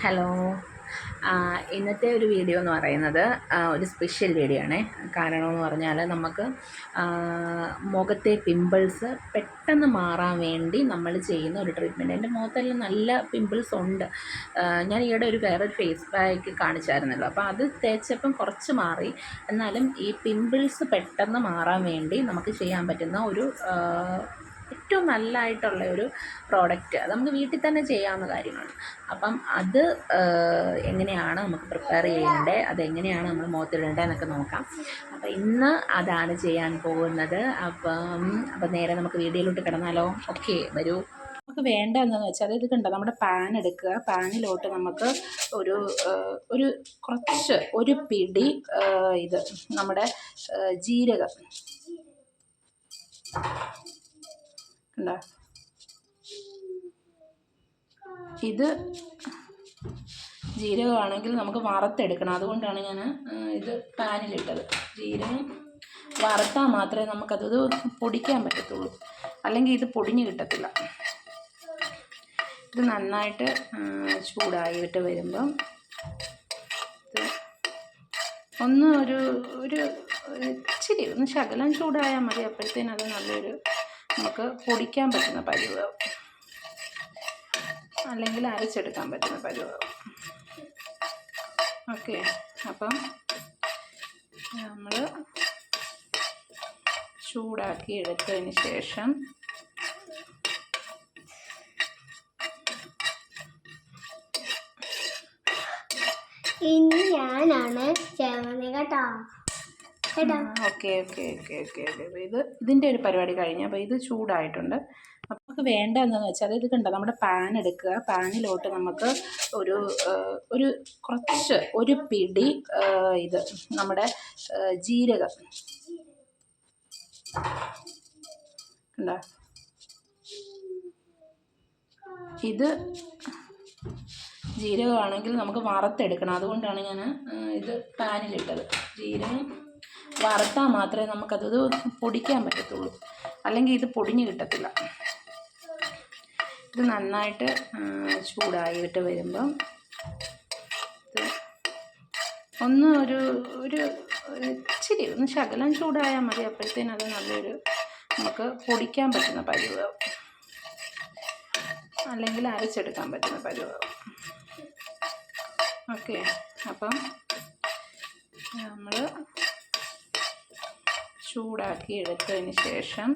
Hello. ഇന്നത്തെ ഒരു video എന്ന് പറയുന്നത് ഒരു സ്പെഷ്യൽ വീഡിയോ ആണ്. കാരണമെന്ന് പറഞ്ഞാൽ നമുക്ക് മുഖത്തെ പിമ്പിൾസ് പെട്ടെന്ന് മാറാൻ വേണ്ടി നമ്മൾ ചെയ്യുന്ന ഒരു ട്രീറ്റ്മെന്റ് എന്റെ മുഖത്തെല്ലാം നല്ല പിമ്പിൾസ് ഉണ്ട്. ഞാൻ ഈയിടെ ഒരു വേറൊരു ഫേസ് പാക്ക് കാണിച്ചായിരുന്നല്ലോ. അപ്പോൾ അത് തേച്ചപ്പം കുറച്ച് മാറി. എന്നാലും ഈ പിമ്പിൾസ് പെട്ടെന്ന് മാറാൻ വേണ്ടി നമുക്ക് ചെയ്യാൻ പറ്റുന്ന ഒരു ഏറ്റവും നല്ലതായിട്ടുള്ള ഒരു പ്രോഡക്റ്റ്. നമുക്ക് വീട്ടിൽ തന്നെ ചെയ്യാവുന്ന കാര്യമാണ്. അപ്പം അത് എങ്ങനെയാണ് നമുക്ക് പ്രിപ്പയർ ചെയ്യേണ്ടത് അതെങ്ങനെയാണ് നമ്മൾ മുഖത്തിടേണ്ടത് എന്നൊക്കെ നോക്കാം. അപ്പം ഇന്ന് അതാണ് ചെയ്യാൻ പോകുന്നത്. അപ്പം അപ്പം നേരെ നമുക്ക് വീഡിയോയിലോട്ട് കിടന്നാലോ? ഓക്കെ വരൂ. നമുക്ക് വേണ്ട എന്താണെന്ന് വെച്ചാൽ ഇത് കണ്ടോ നമ്മുടെ പാൻ എടുക്കുക. പാനിലോട്ട് നമുക്ക് ഒരു ഒരു കുറച്ച് ഒരു പിടി ഇത് നമ്മുടെ ജീരകം. ഇത് ജീരകമാണെങ്കിൽ നമുക്ക് വറുത്തെടുക്കണം. അതുകൊണ്ടാണ് ഞാൻ ഇത് പാനിലിട്ടത്. ജീരകം വറുത്താൽ മാത്രമേ നമുക്കത് പൊടിക്കാൻ പറ്റത്തുള്ളൂ. അല്ലെങ്കിൽ ഇത് പൊടിഞ്ഞ് കിട്ടത്തില്ല. ഇത് നന്നായിട്ട് ചൂടായിട്ട് വരുമ്പം ഒന്ന് ഒരു ഒരു ഇച്ചിരി ഒന്ന് ശകലം ചൂടായാൽ മതി. അപ്പോഴത്തേനും അത് നല്ലൊരു നമുക്ക് പൊടിക്കാൻ പറ്റുന്ന പരുവാകും അല്ലെങ്കിൽ അരച്ചെടുക്കാൻ പറ്റുന്ന പരുവാകും ഓക്കെ. അപ്പം നമ്മൾ ചൂടാക്കി എടുത്തതിന് ശേഷം ഇനി ഞാനാണ് ചേർന്നത് കേട്ടോ. Okay okay okay okay okay. ഇത് ഇതിന്റെ ഒരു പരിപാടി കഴിഞ്ഞു അപ്പോൾ ഇത് ചൂടായിട്ടുണ്ട്. അപ്പോൾ നമുക്ക് വേണ്ട എന്താണെന്ന് വെച്ചാൽ ഇത് കണ്ടോ നമ്മുടെ പാൻ എടുക്കുക. പാനിലോട്ട് നമുക്ക് ഒരു ഒരു കുറച്ച് ഒരു പിടി ഇത് നമ്മുടെ ജീരകം. കണ്ടോ? ഇത് ജീരകമാണെങ്കിൽ നമുക്ക് വറുത്തെടുക്കണം. അതുകൊണ്ടാണ് ഞാൻ ഇത് പാനിലിട്ടത് ജീരകം വറുത്താൽ മാത്രമേ നമുക്കത് പൊടിക്കാൻ പറ്റത്തുള്ളൂ. അല്ലെങ്കിൽ ഇത് പൊടിഞ്ഞ് കിട്ടത്തില്ല. ഇത് നന്നായിട്ട് ചൂടായിട്ട് വരുമ്പം ഒന്ന് ഒരു ഒരു ഒരു ഇച്ചിരി ഒന്ന് ശകലം ചൂടായാൽ മതി. അപ്പോഴത്തേനും അത് നല്ലൊരു നമുക്ക് പൊടിക്കാൻ പറ്റുന്ന പരുവാകും അല്ലെങ്കിൽ അരച്ചെടുക്കാൻ പറ്റുന്ന പരുവാകും ഓക്കെ. അപ്പം നമ്മൾ ചൂടാക്കി എടുത്തതിന് ശേഷം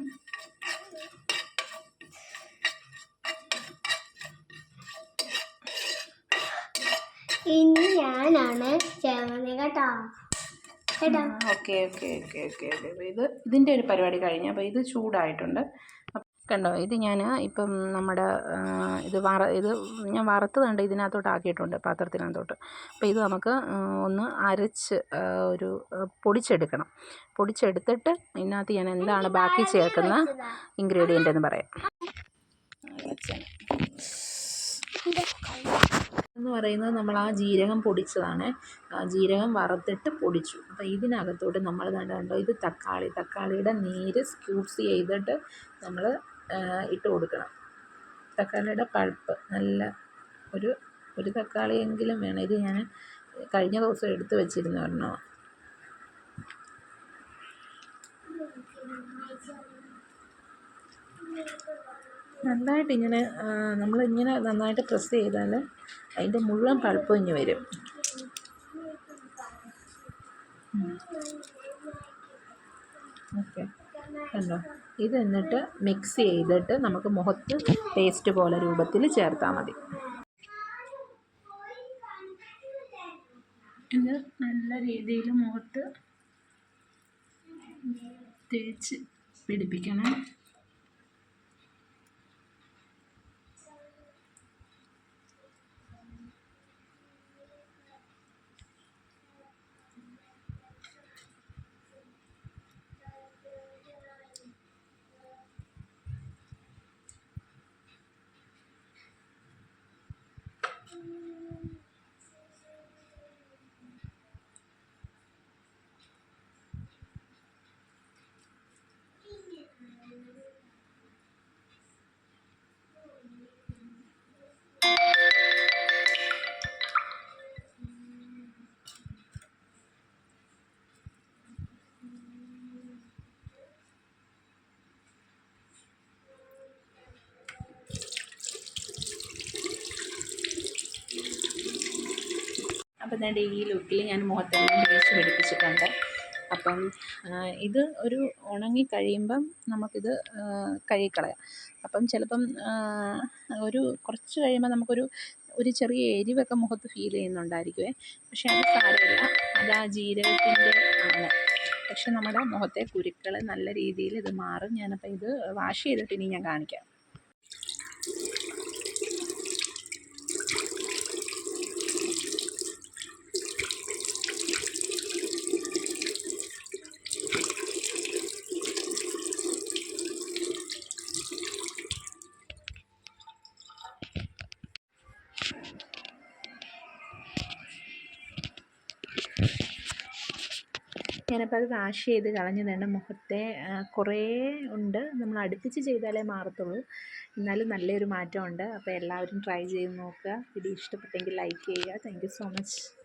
ഇനി ഞാനാണ് കേട്ടോ. കേട്ടോ? Okay okay okay okay okay. ഇത് ഇതിന്റെ ഒരു പരിപാടി കഴിഞ്ഞു. അപ്പോൾ ഇത് ചൂടായിട്ടുണ്ട്. കണ്ടോ? ഇത് ഞാൻ ഇപ്പം നമ്മുടെ ഇത് വറ ഇത് ഞാൻ വറുത്ത് കണ്ട്? ഇതിനകത്തോട്ട് ആക്കിയിട്ടുണ്ട് പാത്രത്തിനകത്തോട്ട്. അപ്പോൾ ഇത് നമുക്ക് ഒന്ന് അരച്ച് ഒരു പൊടിച്ചെടുക്കണം. പൊടിച്ചെടുത്തിട്ട് ഇതിനകത്ത് ഞാൻ എന്താണ് ബാക്കി ചേർക്കുന്ന ഇൻഗ്രീഡിയന്റ് എന്ന് പറയാം. എന്ന് പറയുന്നത് നമ്മൾ ആ ജീരകം പൊടിച്ചതാണ്. ആ ജീരകം വറുത്തിട്ട് പൊടിച്ചു. അപ്പോൾ ഇതിനകത്തോട്ട് നമ്മൾ കണ്ടോ കണ്ടോ? ഇത് തക്കാളി. തക്കാളിയുടെ നീര് സ്ക്യൂസ് ചെയ്തിട്ട് നമ്മൾ ഇട്ട് കൊടുക്കണം. തക്കാളിയുടെ പൾപ്പ് നല്ല ഒരു ഒരു തക്കാളിയെങ്കിലും വേണം. ഇത് ഞാൻ കഴിഞ്ഞ ദിവസം എടുത്ത് വെച്ചിരുന്ന ഒരെണ്ണമാണ് നന്നായിട്ട് ഇങ്ങനെ നമ്മളിങ്ങനെ നന്നായിട്ട് പ്രസ് ചെയ്താൽ അതിന്റെ മുഴുവൻ പഴുപ്പ് ഇങ്ങ് വരും. ഓക്കെ. കണ്ടോ? ഇത് എന്നിട്ട് മിക്സ് ചെയ്തിട്ട് നമുക്ക് മുഖത്ത് പേസ്റ്റ് പോലെ രൂപത്തിൽ ചേർത്താൽ മതി. ഇത് നല്ല രീതിയിൽ മുഖത്ത് തേച്ച് പിടിപ്പിക്കണം. അപ്പം ഞാൻ ഈ ലുക്കിൽ ഞാൻ മുഖത്തെല്ലാം തേച്ച് പിടിപ്പിച്ചിട്ടുണ്ട്. അപ്പം ഇത് ഒരു ഉണങ്ങി കഴിയുമ്പം നമുക്കിത് കഴുകിക്കളയാം. അപ്പം ചിലപ്പം ഒരു കുറച്ച് കഴിയുമ്പോൾ നമുക്കൊരു ഒരു ചെറിയ എരിവൊക്കെ മുഖത്ത് ഫീൽ ചെയ്യുന്നുണ്ടായിരിക്കുമേ പക്ഷേ അത് സാരമില്ല. അത് ആ ജീരകത്തിന്റെ ആണ്. പക്ഷെ നമ്മുടെ മുഖത്തെ കുരുക്കൾ നല്ല രീതിയിൽ ഇത് മാറും. ഞാനപ്പോൾ ഇത് വാഷ് ചെയ്തിട്ട് ഇനി ഞാൻ കാണിക്കാം. ഞാനപ്പോൾ അത് വാഷ് ചെയ്ത് കളഞ്ഞതാണ് മുഖത്തെ കുറേ ഉണ്ട്. നമ്മൾ അടുപ്പിച്ച് ചെയ്താലേ മാറത്തുള്ളൂ. എന്നാലും നല്ലൊരു മാറ്റമുണ്ട്. അപ്പോൾ എല്ലാവരും ട്രൈ ചെയ്ത് നോക്കുക. വീഡിയോ ഇഷ്ടപ്പെട്ടെങ്കിൽ ലൈക്ക് ചെയ്യുക. Thank you so much.